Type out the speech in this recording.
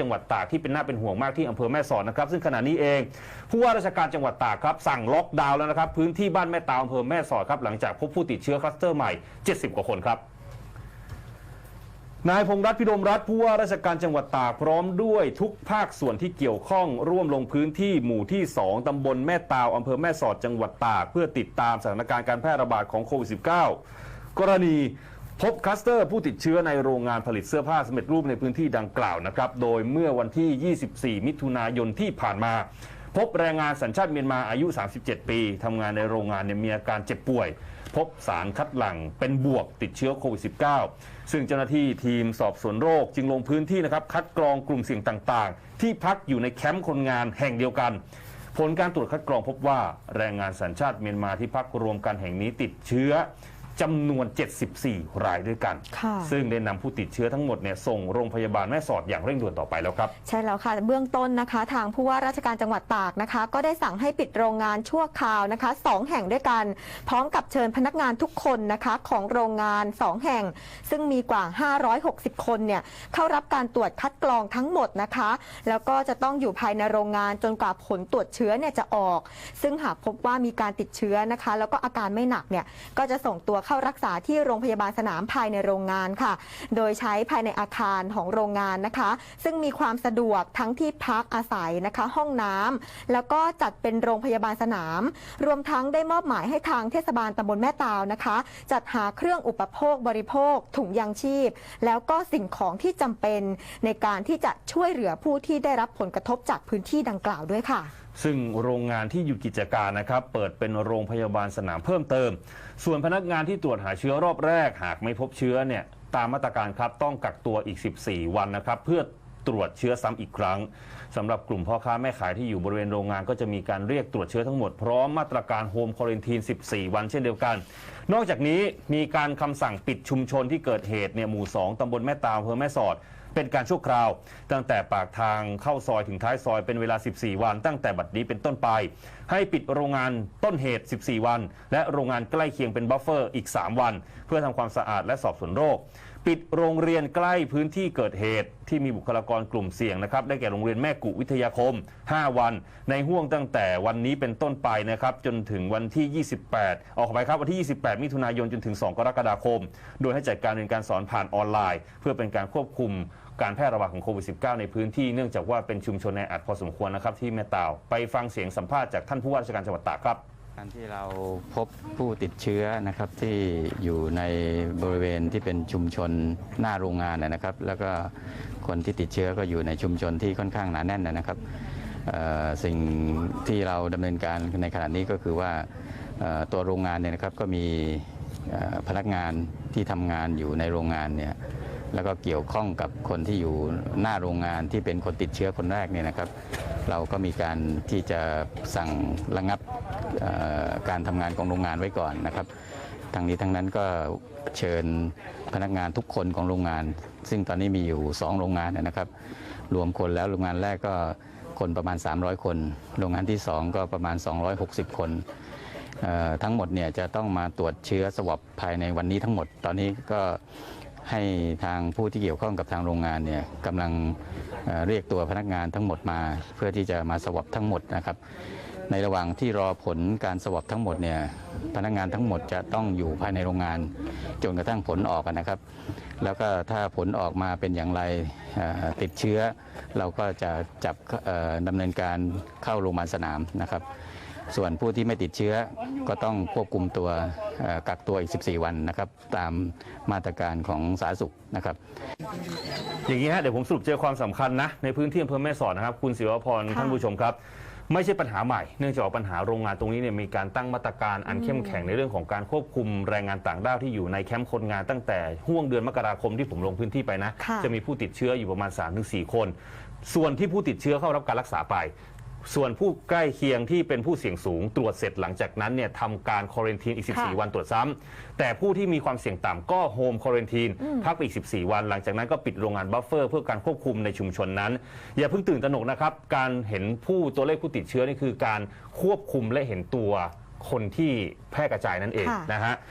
จังหวัดตากที่เป็นหน้าเป็นห่วงมากที่อำเภอแม่สอดนะครับ ซึ่งขณะนี้เองผู้ว่าราชการจังหวัดตากครับสั่งล็อกดาวน์แล้วนะครับพื้นที่บ้านแม่ตาวอำเภอแม่สอดครับหลังจากพบผู้ติดเชื้อคลัสเตอร์ใหม่ 70 กว่าคนครับนายพงรัตพิรมรัตน์ผู้ว่าราชการจังหวัดตากพร้อมด้วยทุกภาคส่วนที่เกี่ยวข้องร่วมลงพื้นที่หมู่ที่ 2 ตำบลแม่ตาวอำเภอแม่สอดจังหวัดตาก เพื่อติดตามสถานการณ์การแพร่ระบาดของโควิด -19 กรณี พบคลัสเตอร์ผู้ติดเชื้อในโรงงานผลิตเสื้อผ้าสำเร็จรูปในพื้นที่ดังกล่าวนะครับ โดยเมื่อวันที่ 24 มิถุนายนที่ผ่านมา พบแรงงานสัญชาติเมียนมาอายุ 37 ปีทำงานในโรงงานเนี่ยมีอาการเจ็บป่วย พบสารคัดหลั่งเป็นบวกติดเชื้อโควิด -19 ซึ่งเจ้าหน้าที่ทีมสอบสวนโรคจึงลงพื้นที่นะครับคัดกรองกลุ่มเสี่ยงต่างๆ ที่พักอยู่ในแคมป์คนงานแห่งเดียวกันผลการตรวจคัดกรองพบว่าแรงงานสัญชาติเมียนมาที่พักรวมกันแห่งนี้ติดเชื้อ จำนวน 74 รายด้วยกัน ค่ะ ซึ่งได้นำผู้ติดเชื้อทั้งหมดเนี่ยส่งโรงพยาบาลแม่สอดอย่างเร่งด่วนต่อไปแล้วครับ ใช่แล้วค่ะ เบื้องต้นนะคะ ทางผู้ว่าราชการจังหวัดตากนะคะ ก็ได้สั่งให้ปิดโรงงานชั่วคราวนะคะสองแห่งด้วยกัน พร้อมกับเชิญพนักงานทุกคนนะคะของโรงงาน 2 แห่ง ซึ่งมีกว่า 560 คนเนี่ยเข้ารับการตรวจคัดกรองทั้งหมดนะคะ แล้วก็จะต้องอยู่ภายในโรงงานจนกว่าผลตรวจเชื้อเนี่ยจะออก ซึ่งหากพบว่ามีการติดเชื้อนะคะ แล้วก็อาการไม่หนักเนี่ยก็จะส่งตัวเข้ารักษาที่โรงพยาบาลสนามภายในโรงงานค่ะ โดยใช้ภายในอาคารของโรงงานนะคะ ซึ่งมีความสะดวกทั้งที่พักอาศัยนะคะ ห้องน้ำแล้วก็จัดเป็นโรงพยาบาลสนาม รวมทั้งได้มอบหมายให้ทางเทศบาลตำบลแม่ตาวนะคะ จัดหาเครื่องอุปโภคบริโภค ถุงยางชีพ แล้วก็สิ่งของที่จำเป็นในการที่จะช่วยเหลือผู้ที่ได้รับผลกระทบจากพื้นที่ดังกล่าวด้วยค่ะ ซึ่งโรงงานที่หยุดกิจการนะครับ เปิดเป็นโรงพยาบาลสนามเพิ่มเติม ส่วนพนักงานที่ตรวจหาเชื้อรอบแรก หากไม่พบเชื้อเนี่ยตามมาตรการครับต้องกักตัวอีก 14 วันนะครับ เพื่อตรวจเชื้อซ้ำอีกครั้งสำหรับกลุ่มพ่อค้าแม่ขายที่อยู่บริเวณโรงงานก็จะมีการเรียกตรวจเชื้อทั้งหมด พร้อมมาตรการโฮมควอรันทีน 14 วันเช่นเดียวกัน นอกจากนี้มีการคำสั่งปิดชุมชนที่เกิดเหตุเนี่ยหมู่ 2ตำบลแม่ตาอำเภอแม่สอด เป็นการชั่วคราว ตั้งแต่ปากทางเข้าซอยถึงท้ายซอยเป็นเวลา 14 วัน ตั้งแต่บัดนี้เป็นต้นไป ให้ปิดโรงงานต้นเหตุ 14 วัน และโรงงานใกล้เคียงเป็นบัฟเฟอร์อีก 3 วัน เพื่อทำความสะอาดและสอบสวนโรค ปิดโรงเรียนใกล้พื้นที่เกิดเหตุที่มีบุคลากรกลุ่มเสี่ยงนะครับ ได้แก่โรงเรียนแม่กุวิทยาคม 5 วัน ในห่วงตั้งแต่วันนี้เป็นต้นไปนะครับ จนถึงวันที่ 28 ออกไปครับวันที่ 28 มิถุนายนจนถึง 2 กรกฎาคม โดยให้จัดการเรียนการสอนผ่านออนไลน์ เพื่อเป็นการควบคุมการแพร่ระบาดของโควิด -19 ในพื้นที่เนื่องจากว่าเป็นชุมชนในอัดพอสมควรนะครับที่แม่ตาว ไปฟังเสียงสัมภาษณ์จากท่านผู้ว่าราชการจังหวัดตากครับ การที่เราพบผู้ติดเชื้อนะครับที่อยู่ในบริเวณที่เป็นชุมชนหน้าโรงงานนะครับ แล้วก็คนที่ติดเชื้อก็อยู่ในชุมชนที่ค่อนข้างหนาแน่นนะครับสิ่งที่เราดำเนินการในขณะนี้ก็คือว่าตัวโรงงานเนี่ยนะครับก็มีพนักงานที่ทำงานอยู่ในโรงงานเนี่ย แล้วก็เกี่ยวข้องกับคนที่อยู่หน้าโรงงานที่เป็นคนติดเชื้อคนแรกเนี่ยนะครับ เราก็มีการที่จะสั่งระงับการทำงานของโรงงานไว้ก่อนนะครับทางนี้ทั้งนั้นก็เชิญพนักงานทุกคนของโรงงาน ซึ่งตอนนี้มีอยู่ 2 โรงงานนะครับ รวมคนแล้วโรงงานแรกก็คนประมาณ 300 คน โรงงานที่ 2 ก็ประมาณ 260 คนทั้งหมดเนี่ยจะต้องมาตรวจเชื้อสวอปภายในวันนี้ทั้งหมด ตอนนี้ก็ ให้ทางผู้ที่เกี่ยวข้องกับทางโรงงานเนี่ยกำลังเรียกตัวพนักงานทั้งหมดมา เพื่อที่จะมาสวอปทั้งหมดนะครับ ในระหว่างที่รอผลการสวอปทั้งหมดเนี่ยพนักงานทั้งหมดจะต้องอยู่ภายในโรงงานจนกระทั่งผลออกนะครับ แล้วก็ถ้าผลออกมาเป็นอย่างไรติดเชื้อ เราก็จะจับดำเนินการเข้าโรงพยาบาลสนามนะครับ ส่วนผู้ที่ไม่ติดเชื้อก็ต้องควบคุมตัวเอ่อกักตัวอีก 14 วันนะครับตามมาตรการของสาธารณสุขนะครับ อย่างนี้ฮะเดี๋ยวผมสรุปใจความสำคัญนะในพื้นที่อำเภอแม่สอดนะครับ คุณศิวพรค่ะท่านผู้ชมครับ ไม่ใช่ปัญหาใหม่เนื่องจากว่าปัญหาโรงงานตรงนี้เนี่ยมีการตั้งมาตรการอันเข้มแข็งในเรื่องของการควบคุมแรงงานต่างด้าวที่อยู่ในแคมป์คนงานตั้งแต่ห่วงเดือนมกราคมที่ผมลงพื้นที่ไปนะค่ะจะมีผู้ติดเชื้ออยู่ประมาณ 3-4 คน ส่วนที่ผู้ติดเชื้อเข้ารับการรักษาไป ส่วนผู้ใกล้เคียงที่เป็นผู้เสี่ยงสูงตรวจเสร็จหลังจากนั้นเนี่ยทำการควอรันทีนอีกค่ะ14 วันตรวจซ้ำแต่ผู้ที่มีความเสี่ยงต่ำก็โฮมควอรันทีนพักไปอีก 14 วัน หลังจากนั้นก็ปิดโรงงานบัฟเฟอร์เพื่อการควบคุมในชุมชนนั้น อย่าเพิ่งตื่นตระหนกนะครับ การเห็นผู้ตัวเลขผู้ติดเชื้อนี่คือการควบคุมและเห็นตัวคนที่แพร่กระจายนั่นเองค่ะ นะฮะ